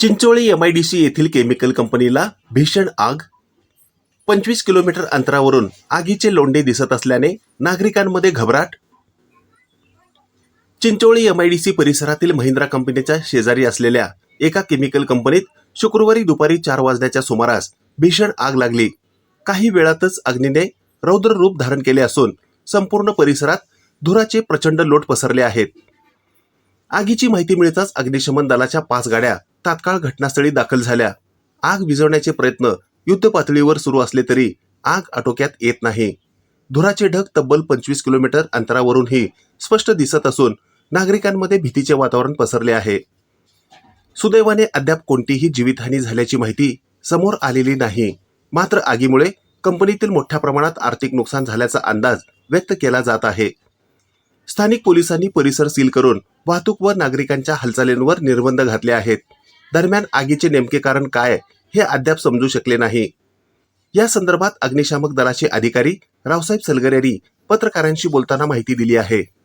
Chincholi MIDC येथील chemical कंपनीला भीषण आग. पंचवीस किलोमीटर अंतरावरून आगीचे लोंढे दिसत असल्याने नागरिकांमध्ये घबराट. चिंचोळी एमआयडीसी परिसरातील महिंद्रा कंपनीच्या शेजारी असलेल्या एका केमिकल कंपनीत शुक्रवारी दुपारी चार वाजण्याच्या सुमारास भीषण आग लागली. काही वेळातच अग्नीने रौद्र रूप धारण केले असून संपूर्ण परिसरात धुराचे प्रचंड लोट पसरले आहेत. आगीची माहिती मिळताच अग्निशमन दलाच्या पाच गाड्या तात्काळ घटनास्थळी दाखल झाल्या. आग विझवण्याचे प्रयत्न युद्ध पातळीवर सुरू असले तरी आग आटोक्यात येत नाही. धुराचे ढग तब्बल पंचवीस किलोमीटर अंतरावरूनही स्पष्ट दिसत असून नागरिकांमध्ये भीतीचे वातावरण पसरले आहे. सुदैवाने अद्याप कोणतीही जीवितहानी झाल्याची माहिती समोर आलेली नाही. मात्र आगीमुळे कंपनीतील मोठ्या प्रमाणात आर्थिक नुकसान झाल्याचा अंदाज व्यक्त केला जात आहे. स्थानिक पोलिसांनी परिसर सील करून वाहतूक व नागरिकांच्या हालचालींवर निर्बंध घातले आहेत. दरम्यान आगीचे नेमके कारण काय हे अद्याप समजू शकले नाही. या संदर्भात अग्निशामक दलाचे अधिकारी रावसाहेब सलगरेरी पत्रकारांशी बोलताना माहिती दिली आहे.